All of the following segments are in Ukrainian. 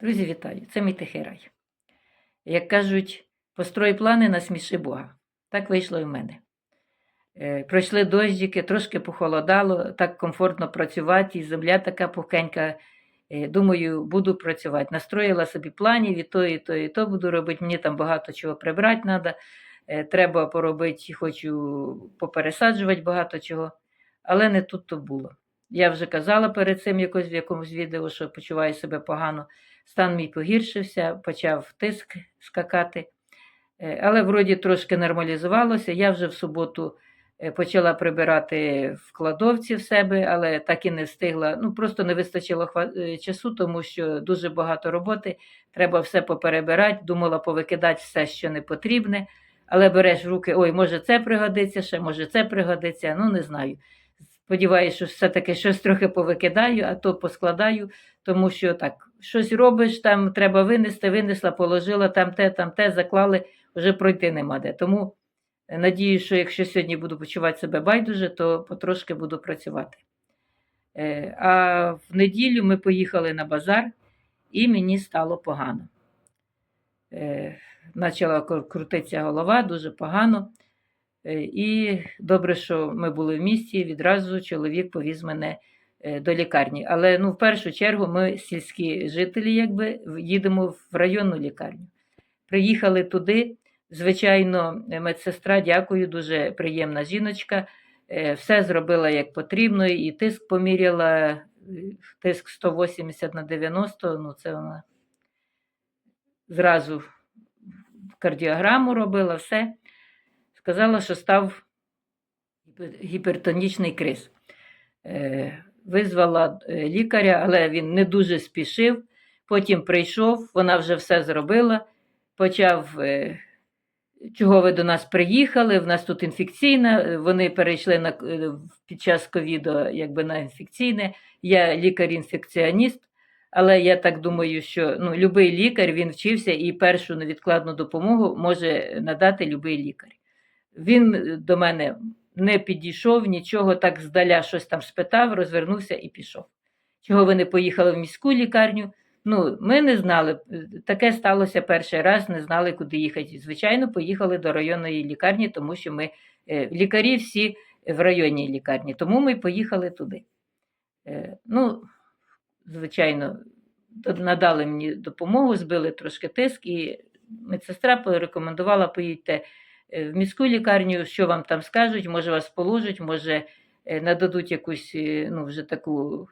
Друзі, вітаю! Це мій тихий рай. Як кажуть, построй плани на сміши Бога. Так вийшло і в мене. Е, Пройшли дощики, трошки похолодало, так комфортно працювати, і земля така пухенька. Е, Думаю, буду працювати. Настроїла собі планів, і то, і то, і то буду робити. Мені там багато чого прибрати треба. Треба поробити, хочу попересаджувати багато чого. Але не тут то було. Я вже казала перед цим якось в якомусь відео, що почуваю себе погано. Стан мій погіршився, почав тиск скакати. Е, Але вроді трошки нормалізувалося. Я вже в суботу е, почала прибирати в кладовці в себе, але так і не встигла. Ну, просто не вистачило е, часу, тому що дуже багато роботи. Треба все поперебирати. Думала повикидати все, що не потрібне. Але береш в руки, ой, може це пригодиться, ще може це пригодиться, ну не знаю. Сподіваюся, що все-таки щось трохи повикидаю, а то поскладаю, тому що так, щось робиш, там треба винести, винесла, положила, там те, там те, заклали, вже пройти нема де. Тому е, надію, що якщо сьогодні буду почувати себе байдуже, то потрошки буду працювати. Е, А в неділю ми поїхали на базар, і мені стало погано. Е, Почала крутитися голова, дуже погано. І добре, що ми були в місті, відразу чоловік повіз мене до лікарні. Але ну, в першу чергу ми сільські жителі, якби їдемо в районну лікарню. Приїхали туди. Звичайно, е, медсестра, дякую, дуже приємна жіночка. е, Все зробила як потрібно, і тиск поміряла, е, тиск 180 на 90, ну це вона зразу кардіограму робила, все. Сказала, що став гіпертонічний криз. Визвала е, лікаря, але він не дуже спішив. Потім прийшов, вона вже все зробила. Почав, е, чого ви до нас приїхали? В нас тут інфекційна. Е, Вони перейшли на, під час ковіду якби на інфекційне. Я лікар-інфекціоніст, але я так думаю, що ну, будь-який лікар він вчився і першу невідкладну допомогу може надати будь-який лікар. Він до мене не підійшов, нічого так здаля щось там спитав, розвернувся і пішов. Чого ви не поїхали в міську лікарню? Ну, ми не знали. Таке сталося перший раз, не знали, куди їхати. Звичайно, поїхали до районної лікарні, тому що ми е, лікарі всі в районній лікарні, тому ми поїхали туди. Е, Ну, звичайно, надали мені допомогу, збили трошки тиск, і медсестра порекомендувала поїдьте в міську лікарню, що вам там скажуть, може вас положать, може е, нададуть якусь е, ну, вже таку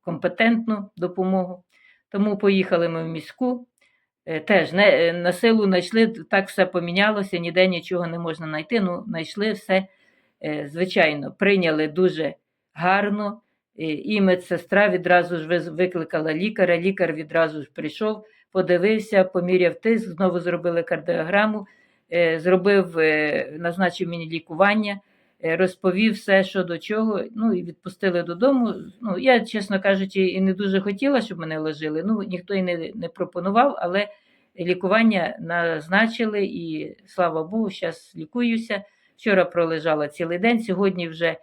компетентну допомогу. Тому поїхали ми в міську. Е, Теж не, е, на силу знайшли, так все помінялося, ніде нічого не можна знайти. Ну, знайшли все, е, звичайно, прийняли дуже гарно. І медсестра відразу ж викликала лікаря, лікар відразу ж прийшов, подивився, поміряв тиск, знову зробили кардіограму, зробив, е, назначив мені лікування, е, розповів все, що до чого, ну і відпустили додому. Ну, я, чесно кажучи, і не дуже хотіла, щоб мене ложили. Ну, ніхто і не, не пропонував, але лікування назначили, і слава Богу, зараз лікуюся. Вчора пролежала цілий день, сьогодні вже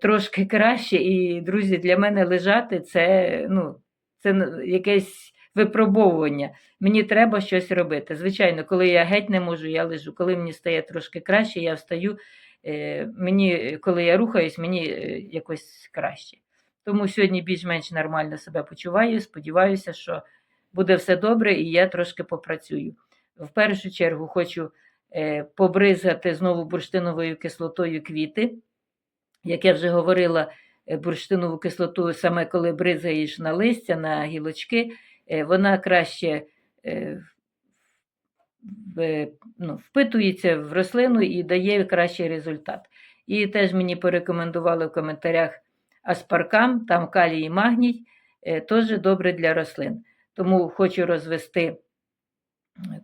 трошки краще. І, друзі, для мене лежати це, ну, це якесь випробовування. Мені треба щось робити. Звичайно, коли я геть не можу, я лежу. Коли мені стає трошки краще, я встаю. Е, Мені, коли я рухаюсь, мені е, якось краще. Тому сьогодні більш-менш нормально себе почуваю. Сподіваюся, що буде все добре, і я трошки попрацюю. В першу чергу хочу е, побризгати знову бурштиновою кислотою квіти. Як я вже говорила, бурштинову кислоту, саме коли бризгаєш на листя, на гілочки, вона краще е, ну, впитується в рослину і дає кращий результат. І теж мені порекомендували в коментарях аспаркам, там калій і магній, е, теж добре для рослин. Тому хочу розвести е,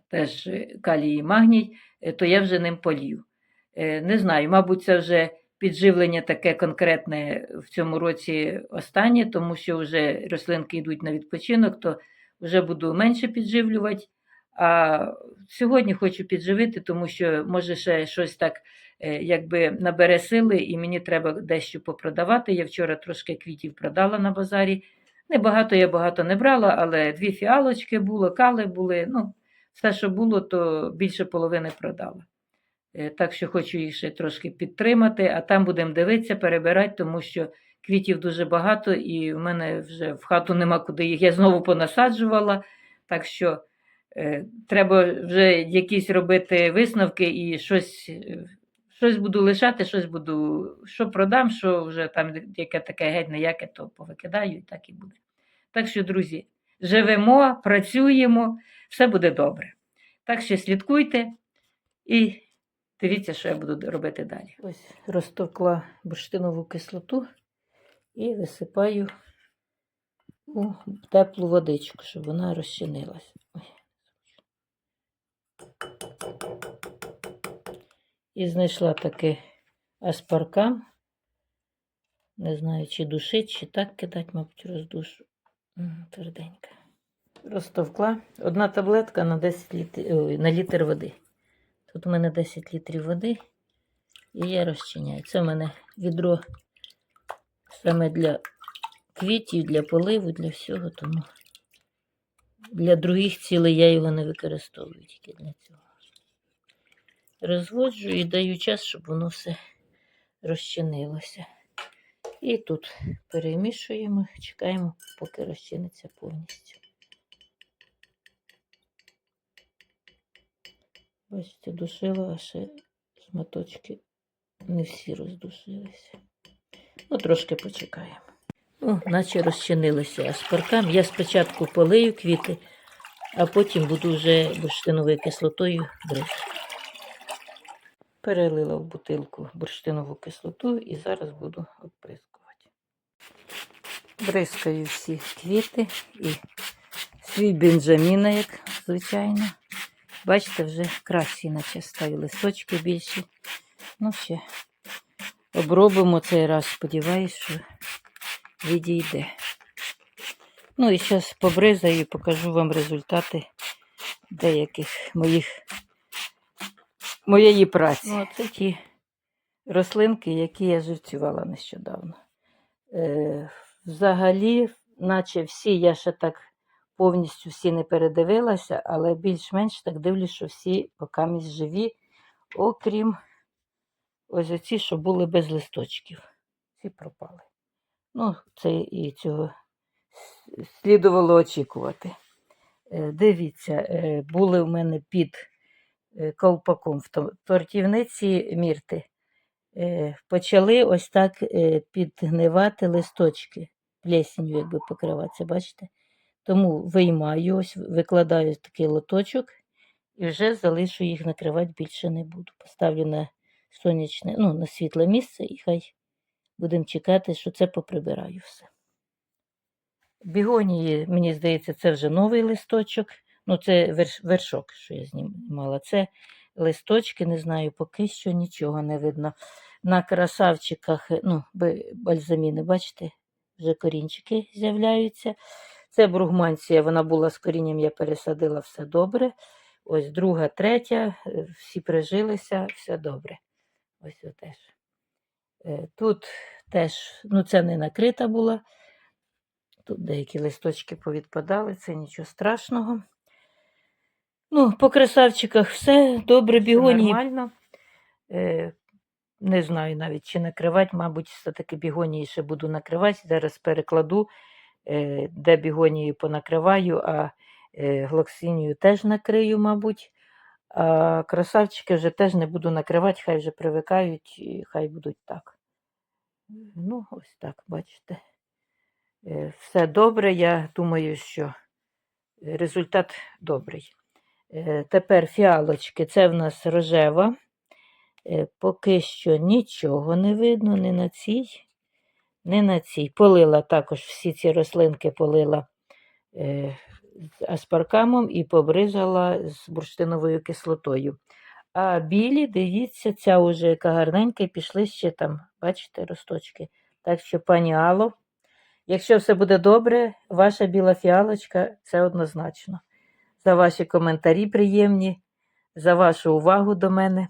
теж е, калій і магній, е, то я вже ним полью. Е, Не знаю, мабуть, це вже підживлення таке конкретне в цьому році останнє, тому що вже рослинки йдуть на відпочинок, то вже буду менше підживлювати. А сьогодні хочу підживити, тому що може ще щось так е, якби набере сили, і мені треба дещо попродавати. Я вчора трошки квітів продала на базарі, Небагато я багато не брала, але дві фіалочки було, кали були. Ну, все, що було, то більше половини продала. Е, Так що хочу їх ще трошки підтримати, а там будемо дивитися, перебирати, тому що квітів дуже багато, і в мене вже в хату нема куди їх. Я знову понасаджувала. Так що е, треба вже якісь робити висновки і щось, е, щось буду лишати, щось буду, що продам, що вже там яке таке геть ніяке, то повикидаю і так і буде. Так що, друзі, живемо, працюємо, все буде добре. Так що слідкуйте і дивіться, що я буду робити далі. Ось розтокла бурштинову кислоту і висипаю у теплу водичку, щоб вона розчинилась. І знайшла таки аспаркам. Не знаю, чи душить, чи так кидати, мабуть, роздушу. Тверденька. Розтовкла одна таблетка на 10 літрів, на літр води. Тут у мене 10 літрів води, і я розчиняю. Це в мене відро саме для квітів, для поливу, для всього, тому для других цілей я його не використовую тільки для цього. Розводжу і даю час, щоб воно все розчинилося. І тут перемішуємо, чекаємо, поки розчиниться повністю. Бачите, душила, а ще шматочки не всі роздушилися. Ну, трошки почекаємо. О, наче розчинилися аспаркам. Я спочатку полию квіти, а потім буду вже бурштиновою кислотою бризкати. Перелила в бутилку бурштинову кислоту і зараз буду обприскувати. Бризкаю всі квіти і свій бенджаміна, як звичайно. Бачите, вже кращі наче стали листочки більші. Ну, ще обробимо цей раз. Сподіваюсь, що відійде. Ну і зараз побризаю і покажу вам результати деяких моїх моєї праці. Ну, це ті рослинки, які я живцювала нещодавно. Е, взагалі, наче всі, я ще так повністю всі не передивилася, але більш-менш так дивлюсь, що всі покамість живі, окрім ось оці, що були без листочків. Всі пропали. Ну, це і цього слідувало очікувати. Е, Дивіться, е, були в мене під е, ковпаком в тортівниці мірти. Почали ось так підгнивати листочки, плесенью якби покриватися, бачите? Тому виймаю, ось викладаю такий лоточок і вже залишу їх накривати більше не буду. Поставлю на сонячне, ну, на світле місце і хай будемо чекати, що це поприбираю все. Бігонії, мені здається, це вже новий листочок. Ну, це верш, вершок, що я знімала. Це листочки, не знаю, поки що нічого не видно. На красавчиках, ну, бальзаміни, бачите, вже корінчики з'являються. Це бругманція, вона була з корінням, я пересадила все добре. Ось друга, третя, всі прижилися, все добре. Ось це теж. Е, Тут теж, ну це не накрита була. Тут деякі листочки повідпадали, це нічого страшного. Ну, по красавчиках все добре, бігонії. Нормально. Е, не знаю навіть, чи накривати, мабуть, все-таки бігонії ще буду накривати. Зараз перекладу, е, де бігонію понакриваю, а е, глоксинію теж накрию, мабуть. А красавчики вже теж не буду накривати, хай вже привикають, і хай будуть так. Ну, ось так, бачите. Е, Все добре, я думаю, що результат добрий. Е, Тепер фіалочки, це в нас рожева. Е, Поки що нічого не видно, не на цій, не на цій. Полила також всі ці рослинки полила з аспаркамом і побризала з бурштиновою кислотою. А білі, дивіться, ця уже яка гарненька, і пішли ще там, бачите, росточки. Так що, пані Алло, якщо все буде добре, ваша біла фіалочка це однозначно. За ваші коментарі приємні, за вашу увагу до мене.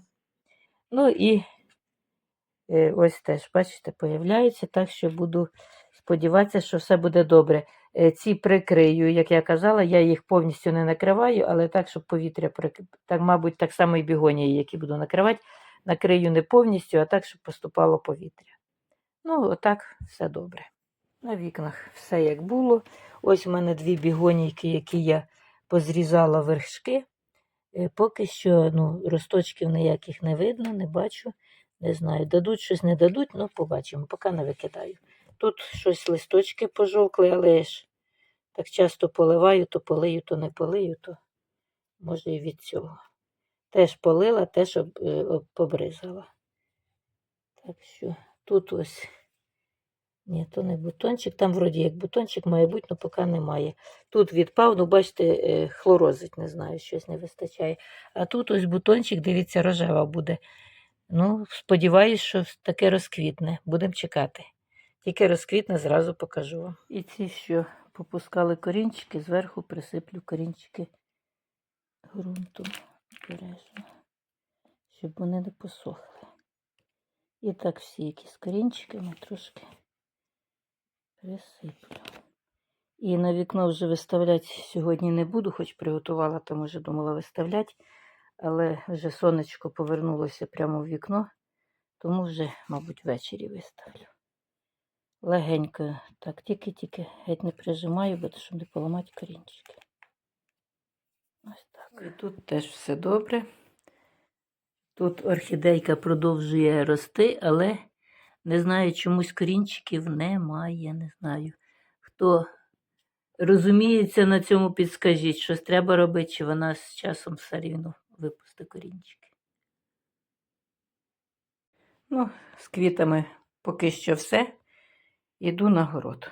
Ну і е, ось теж, бачите, появляється, так що буду сподіватися, що все буде добре. Е, Ці прикрию, як я казала, я їх повністю не накриваю, але так, щоб повітря прик... так, мабуть, так само і бігонії, які буду накривати, накрию не повністю, а так, щоб поступало повітря. Ну, отак все добре. На вікнах все як було. Ось у мене дві бігонійки, які я позрізала вершки. Е, Поки що ну, росточків ніяких не видно, не бачу. Не знаю, дадуть щось, не дадуть, ну побачимо, поки не викидаю. Тут щось листочки пожовкли, але ж так часто поливаю, то полию, то не полию, то може і від цього. Теж полила, теж об, е, об- побризала. Так що тут ось. Ні, то не бутончик. Там вроді як бутончик має бути, але поки немає. Тут відпав, ну бачите, е, хлорозить, не знаю, щось не вистачає. А тут ось бутончик, дивіться, рожева буде. Ну, сподіваюсь, що таке розквітне. Будемо чекати. Тільки розквітне, зразу покажу вам. І ці, що попускали корінчики, зверху присиплю корінчики ґрунтом обережно, щоб вони не посохли. І так всі якісь корінчиками трошки присиплю. І на вікно вже виставляти сьогодні не буду, хоч приготувала, там вже думала виставляти, але вже сонечко повернулося прямо в вікно, тому вже, мабуть, ввечері виставлю. Легенько, так, тільки-тільки геть не прижимаю, бо щоб не поламати корінчики. Ось так. І тут теж все добре. Тут орхідейка продовжує рости, але не знаю, чомусь корінчиків немає. Не знаю. Хто розуміється на цьому, підскажіть, щось треба робити, чи вона з часом все рівно випустить корінчики. Ну, з квітами поки що все. Іду на город.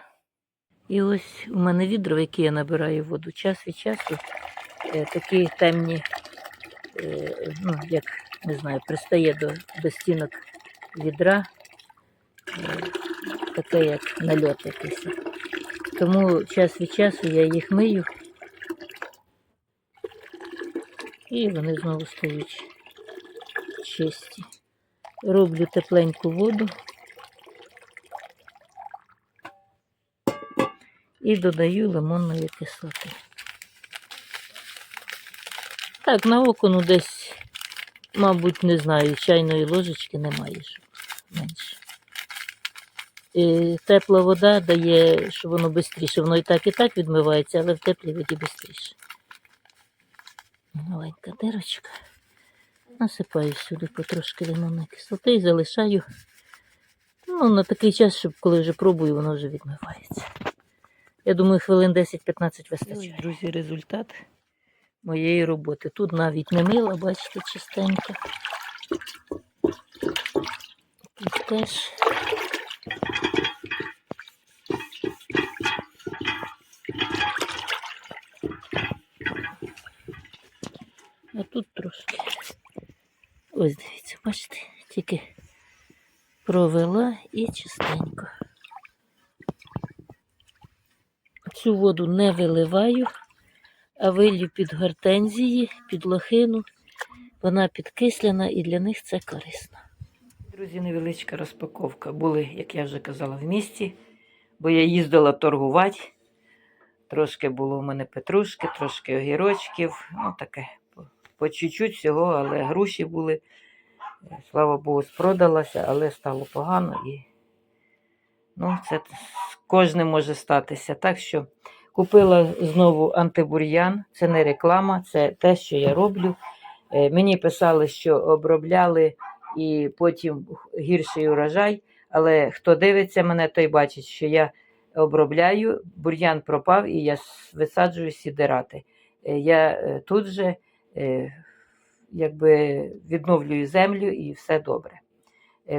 І ось у мене відро, в яке я набираю воду час від часу. Е, такі темні, е, ну, як не знаю, пристає до, до стінок відра, е, таке як нальот якийсь. Тому час від часу я їх мию. І вони знову стають чисті. Роблю тепленьку воду і додаю лимонної кислоти. Так, на око, ну десь, мабуть, не знаю, чайної ложечки немає, щоб менше. І тепла вода дає, що воно швидше. Воно і так, і так відмивається, але в теплій воді швидше. Маленька дирочка. Насипаю сюди потрошки лимонної кислоти і залишаю ну, на такий час, щоб коли вже пробую, воно вже відмивається. Я думаю, хвилин 10-15 вистачає. друзі, результат моєї роботи. Тут навіть не мила, бачите, чистенько. Тут теж. А тут трошки. Ось дивіться, бачите, тільки провела і чистенько. Цю воду не виливаю, а вилью під гортензії, під лохину. Вона підкислена і для них це корисно. Друзі, невеличка розпаковка. Були, як я вже казала, в місті, бо я їздила торгувати. Трошки було в мене петрушки, трошки огірочків. Ну, таке по, чуть-чуть всього, але груші були. Слава Богу, спродалася, але стало погано і ну, це з кожним може статися. Так що купила знову антибур'ян. Це не реклама, це те, що я роблю. Е, Мені писали, що обробляли і потім гірший урожай. Але хто дивиться мене, той бачить, що я обробляю, бур'ян пропав і я висаджую сідерати. Е, Я е, тут же якби відновлюю землю і все добре.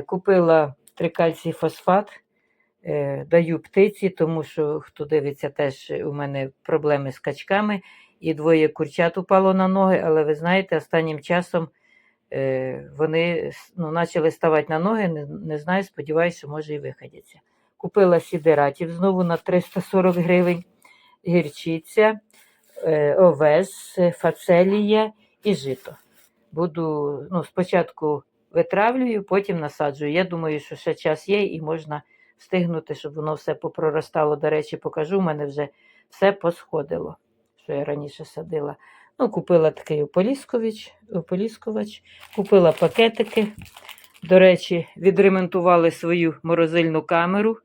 Купила трикальцій фосфат, даю птиці, тому що хто дивиться, теж у мене проблеми з качками, і двоє курчат упало на ноги, але ви знаєте, останнім часом е, вони ну, почали ставати на ноги, не, не знаю, сподіваюся, що може і виходяться. Купила сідератів знову на 340 гривень, гірчиця, е, овес, е, фацелія і жито. Буду ну, спочатку витравлюю, потім насаджую. Я думаю, що ще час є і можна встигнути, щоб воно все попроростало. До речі, покажу, у мене вже все посходило, що я раніше садила. Ну, купила такий ополіскувач, купила пакетики. До речі, відремонтували свою морозильну камеру.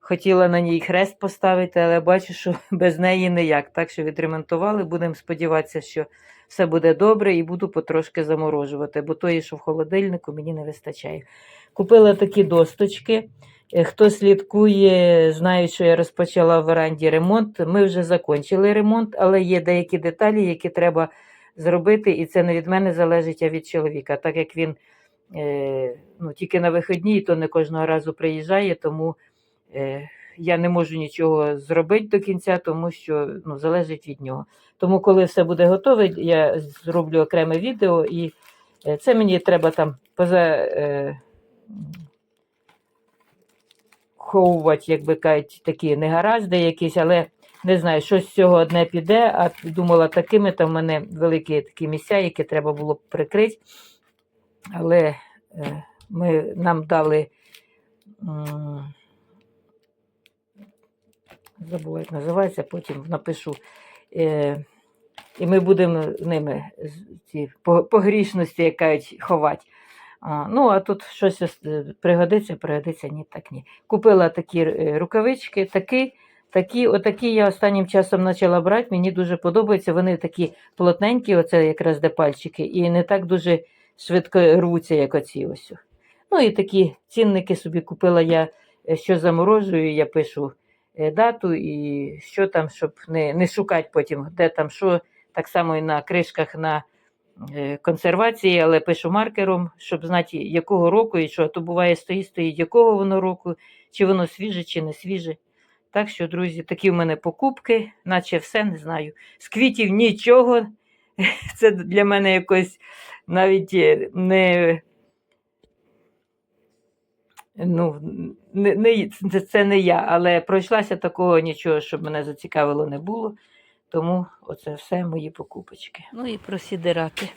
Хотіла на ній хрест поставити, але бачу, що без неї ніяк. Так що відремонтували. Будемо сподіватися, що все буде добре і буду потрошки заморожувати, бо тої, що в холодильнику, мені не вистачає. Купила такі досточки. Е, Хто слідкує, знає, що я розпочала в веранді ремонт. Ми вже закінчили ремонт, але є деякі деталі, які треба зробити, і це не від мене залежить, а від чоловіка. Так як він е, ну, тільки на вихідні, то не кожного разу приїжджає, тому е, я не можу нічого зробити до кінця, тому що ну, залежить від нього. Тому, коли все буде готове, я зроблю окреме відео, і це мені треба там поза. Е, ховувати, як би кажуть, такі негаразди якісь, але не знаю, що з цього одне піде, а думала, такими там в мене великі такі місця, які треба було б прикрити. Але е, ми, нам дали, забула, як називається, потім напишу. Е, і ми будемо ними з- ці по- погрішності, як кажуть, ховати. А, ну, а тут щось е, пригодиться, пригодиться, ні, так ні. Купила такі е, рукавички, такі, такі, отакі я останнім часом почала брати. Мені дуже подобаються. Вони такі плотненькі, оце якраз де пальчики, і не так дуже швидко рвуться, як оці ось. Ну і такі цінники собі купила я, е, що заморожую, я пишу дату і що там, щоб не, не шукати потім, де там що. Так само і на кришках на консервації, але пишу маркером, щоб знати, якого року і що. То буває стоїть, стоїть, якого воно року, чи воно свіже, чи не свіже. Так що, друзі, такі в мене покупки, наче все не знаю. З квітів нічого. Це для мене якось навіть е, не. Ну, не, не, це не я, але пройшлася такого нічого, щоб мене зацікавило, не було. Тому оце все мої покупочки. Ну і про сідирати.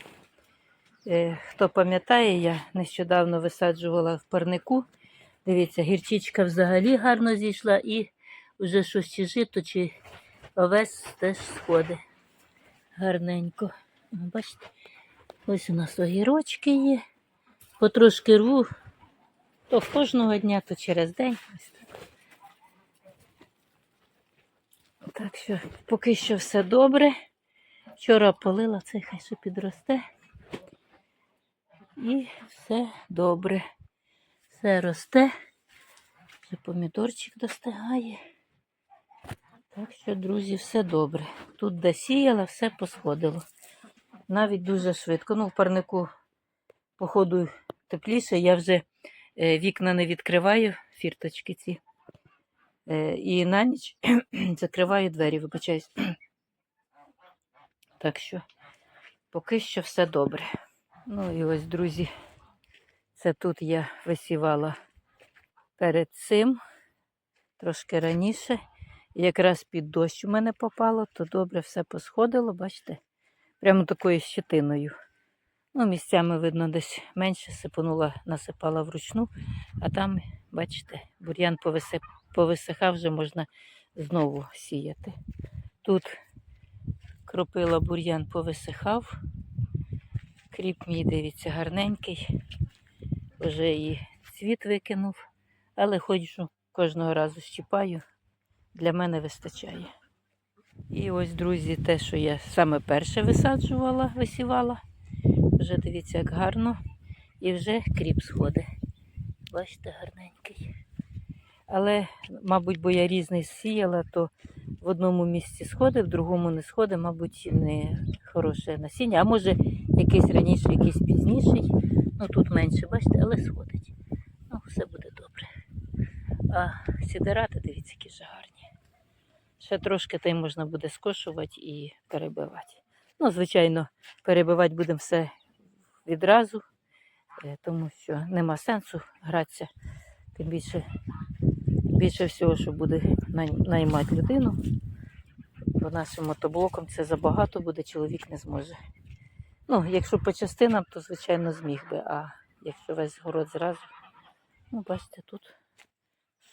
Е, хто пам'ятає, я нещодавно висаджувала в парнику. Дивіться, гірчичка взагалі гарно зійшла і вже щось чи жито, чи овес теж сходить гарненько. Бачите, ось у нас огірочки є. Потрошки рву. То кожного дня, то через день. Ось так. Що поки що все добре. Вчора полила, це хай ще підросте. І все добре. Все росте. Вже помідорчик достигає. Так що, друзі, все добре. Тут де сіяла, все посходило. Навіть дуже швидко. Ну, в парнику, походу, тепліше. Я вже е, вікна не відкриваю, фірточки ці. І на ніч закриваю двері, вибачаюсь. Так що поки що все добре. Ну і ось, друзі, це тут я висівала перед цим, трошки раніше. Якраз під дощ у мене попало, то добре все посходило, бачите, прямо такою щетиною. Ну, місцями, видно, десь менше сипанула, насипала вручну, а там, бачите, бур'ян повисип, повисихав, вже можна знову сіяти. Тут кропила бур'ян повисихав. Кріп мій, дивіться, гарненький. Вже і цвіт викинув, але ходжу кожного разу щіпаю. Для мене вистачає. І ось, друзі, те, що я саме перше висаджувала, висівала. Вже дивіться, як гарно. І вже кріп сходить. Бачите, гарненький. Але, мабуть, бо я різний сіяла, то в одному місці сходить, в другому не сходить, мабуть, не хороше насіння. А може, якийсь раніше, якийсь пізніший. Ну тут менше, бачите, але сходить. Ну, все буде добре. А сідирати, дивіться, які вже гарні. Ще трошки та й можна буде скошувати і перебивати. Ну, звичайно, перебивати будемо все відразу, е, тому що нема сенсу гратися. Тим більше, більше всього, що буде наймати людину. Бо нашим мотоблоком це забагато буде, чоловік не зможе. Ну, якщо по частинам, то звичайно зміг би, а якщо весь город зразу, ну, бачите, тут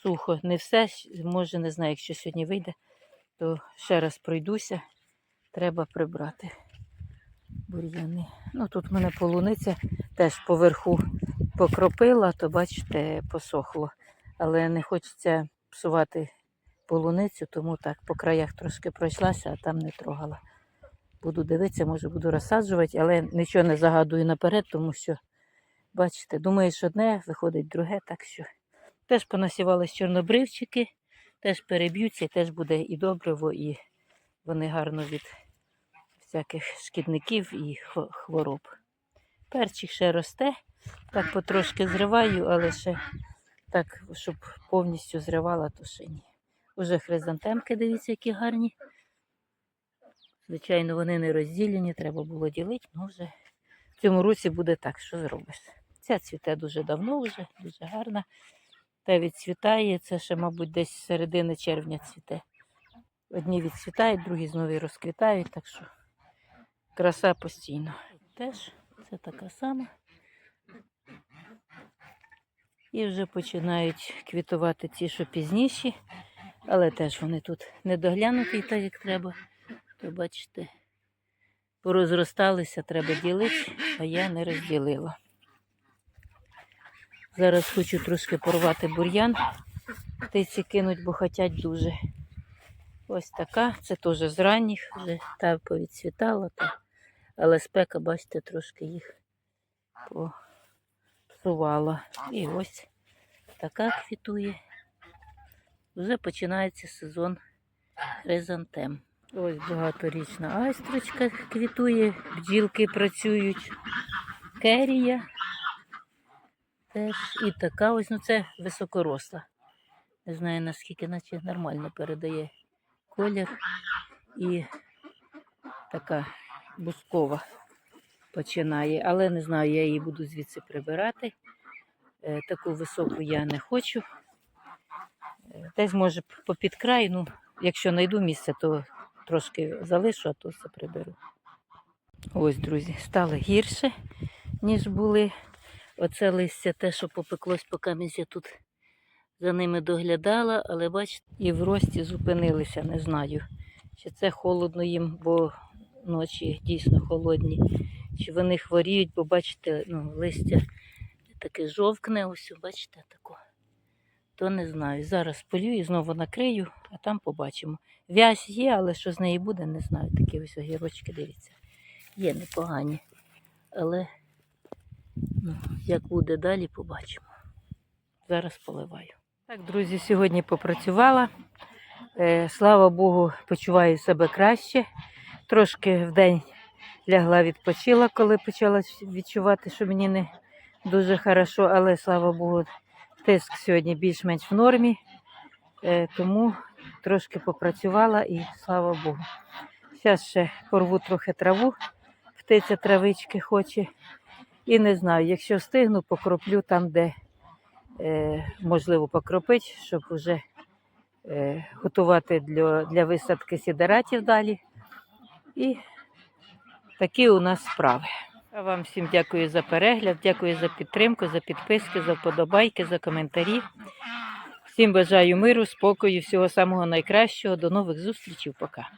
сухо. Не все, може, не знаю, якщо сьогодні вийде, то ще раз пройдуся. Треба прибрати бур'яни. Ну, тут в мене полуниця теж поверху покропила, то бачите, посохло. Але не хочеться псувати полуницю, тому так по краях трошки пройшлася, а там не трогала. Буду дивитися, може буду розсаджувати, але нічого не загадую наперед, тому що, бачите, думаєш одне, виходить друге, так що теж понасівались чорнобривчики, теж переб'ються, теж буде і добриво, і вони гарно від всяких шкідників і хвороб. Перчик ще росте, так потрошки зриваю, але ще так, щоб повністю зривала, то ще ні. Уже хризантемки, дивіться, які гарні. Звичайно, вони не розділені, треба було ділити, ну вже в цьому році буде так, що зробиш. Ця цвіте дуже давно вже, дуже гарна. Та відцвітає, це ще, мабуть, десь середини червня цвіте. Одні відцвітають, другі знову розквітають, так що краса постійно. Теж це така сама. І вже починають квітувати ті, що пізніші, але теж вони тут не доглянуті так, як треба. То бачите, порозросталися, треба ділити, а я не розділила. Зараз хочу трошки порвати бур'ян, птиці кинуть, бо хотять дуже. Ось така, це теж з ранніх, вже та повідцвітала, та, але спека, бачите, трошки їх попсувала. І ось така квітує. Вже починається сезон хризантем. Ось багаторічна айстрочка квітує, бджілки працюють, керія теж і така ось, ну це високоросла. Не знаю наскільки, наче нормально передає колір і така бускова починає, але не знаю, я її буду звідси прибирати. Е, Таку високу я не хочу. Е, Десь може попід край, ну, якщо знайду місце, то трошки залишу, а то все приберу. Ось, друзі, стало гірше, ніж були. Оце листя те, що попеклось, поки я тут за ними доглядала, але бачите, і в рості зупинилися, не знаю. Чи це холодно їм, бо ночі дійсно холодні, чи вони хворіють, бо бачите, ну, листя таке жовкне, ось, бачите, тако. То не знаю. Зараз полю і знову накрию, а там побачимо. Вязь є, але що з неї буде, не знаю. Такі ось огірочки, дивіться. Є непогані. Але ну, як буде далі, побачимо. Зараз поливаю. Так, друзі, сьогодні попрацювала. Е, слава Богу, почуваю себе краще. Трошки в день лягла, відпочила, коли почала відчувати, що мені не дуже хорошо, але слава Богу, тиск сьогодні більш-менш в нормі. Е, тому трошки попрацювала і слава Богу. Зараз ще порву трохи траву, птиця травички хоче. І не знаю, якщо встигну, покроплю там, де е, можливо покропити, щоб вже е, готувати для, для висадки сідератів далі. І такі у нас справи. А вам всім дякую за перегляд, дякую за підтримку, за підписки, за вподобайки, за коментарі. Всім бажаю миру, спокою, всього самого найкращого. До нових зустрічей. Пока.